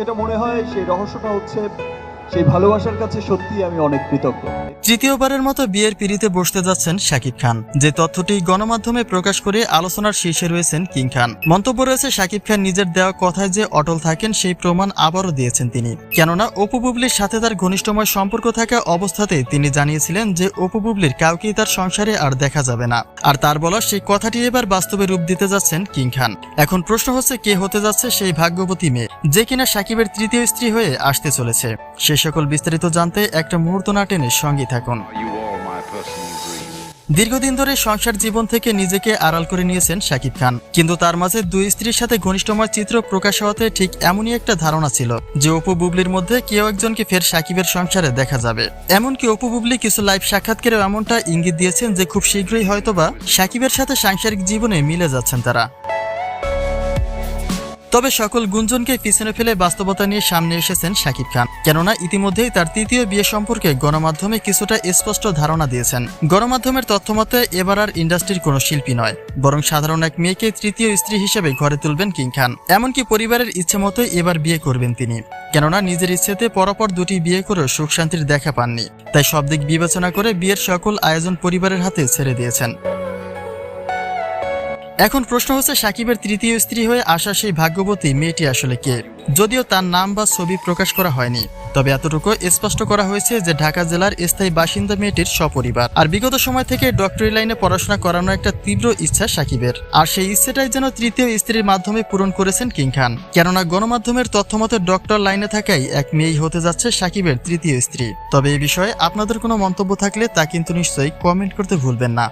যেটা মনে হয় সেই রহস্যটা হচ্ছে সেই ভালোবাসার কাছে সত্যি আমি অনেক কৃতজ্ঞ। তৃতীয়বারের মতো বিয়ের পিড়িতে বসতে যাচ্ছেন শাকিব খান। যে তথ্যটি গণমাধ্যমে প্রকাশ করে আলোচনার শীর্ষে রয়েছেন কিং খান। মন্তব্য রয়েছে, শাকিব খান নিজের দেওয়া কথায় যে অটল থাকেন, সেই প্রমাণ আবারও দিয়েছেন তিনি। কেননা, অপু বুবলির সাথে তার ঘনিষ্ঠময় সম্পর্ক থাকা অবস্থাতেই তিনি জানিয়েছিলেন যে অপু বুবলির কাউকেই তার সংসারে আর দেখা যাবে না। আর তার বলা সেই কথাটি এবার বাস্তবে রূপ দিতে যাচ্ছেন কিং খান। এখন প্রশ্ন হচ্ছে, কে হতে যাচ্ছে সেই ভাগ্যবতী মেয়ে, যে কিনা সাকিবের তৃতীয় স্ত্রী হয়ে আসতে চলেছে? সে সকল বিস্তারিত জানতে একটা মুহূর্ত না টেনে সঙ্গী থাকুন? দীর্ঘদিন ধরে সংসার জীবন থেকে নিজেকে আড়াল করে নিয়েছেন শাকিব খান। কিন্তু তার মাঝে দুই স্ত্রীর সাথে ঘনিষ্ঠময় চিত্র প্রকাশ হওয়াতে ঠিক এমনই একটা ধারণা ছিল যে অপু বুবলির মধ্যে কেউ একজনকে ফের সাকিবের সংসারে দেখা যাবে। এমনকি অপু বুবলি কিছু লাইভ সাক্ষাৎকারেও এমনটা ইঙ্গিত দিয়েছেন যে খুব শীঘ্রই হয়তোবা সাকিবের সাথে সাংসারিক জীবনে মিলে যাচ্ছেন তারা। তবে সকল গুঞ্জনকে পিছনে ফেলে বাস্তবতা নিয়ে সামনে এসেছেন শাকিব খান। কেননা ইতিমধ্যেই তার তৃতীয় বিয়ে সম্পর্কে গণমাধ্যমে কিছুটা স্পষ্ট ধারণা দিয়েছেন। গণমাধ্যমের তথ্যমতে এবার আর ইন্ডাস্ট্রির কোনো শিল্পী নয়, বরং সাধারণ এক মেয়েকে তৃতীয় স্ত্রী হিসেবে ঘরে তুলবেন কিং খান। এমনকি পরিবারের ইচ্ছে মতোই এবার বিয়ে করবেন তিনি। কেননা নিজের ইচ্ছেতে পরপর দুটি বিয়ে করেও সুখ শান্তির দেখা পাননি। তাই সব দিক বিবেচনা করে বিয়ের সকল আয়োজন পরিবারের হাতে ছেড়ে দিয়েছেন। এখন প্রশ্ন হচ্ছে, সাকিবের তৃতীয় স্ত্রী হয়ে আসা সেই ভাগ্যবতী মেয়েটি আসলে কে? যদিও তার নাম বা ছবি প্রকাশ করা হয়নি, তবে এতটুকু স্পষ্ট করা হয়েছে যে ঢাকা জেলার স্থায়ী বাসিন্দা মেয়েটির সপরিবার। আর বিগত সময় থেকে ডক্টরি লাইনে পড়াশোনা করানো একটা তীব্র ইচ্ছা সাকিবের। আর সেই ইচ্ছেটাই যেন তৃতীয় স্ত্রীর মাধ্যমে পূরণ করেছেন কিং খান। কেননা গণমাধ্যমের তথ্যমতে ডক্টর লাইনে থাকাই এক মেয়েই হতে যাচ্ছে সাকিবের তৃতীয় স্ত্রী। তবে এই বিষয়ে আপনাদের কোনো মন্তব্য থাকলে তা কিন্তু নিশ্চয়ই কমেন্ট করতে ভুলবেন না।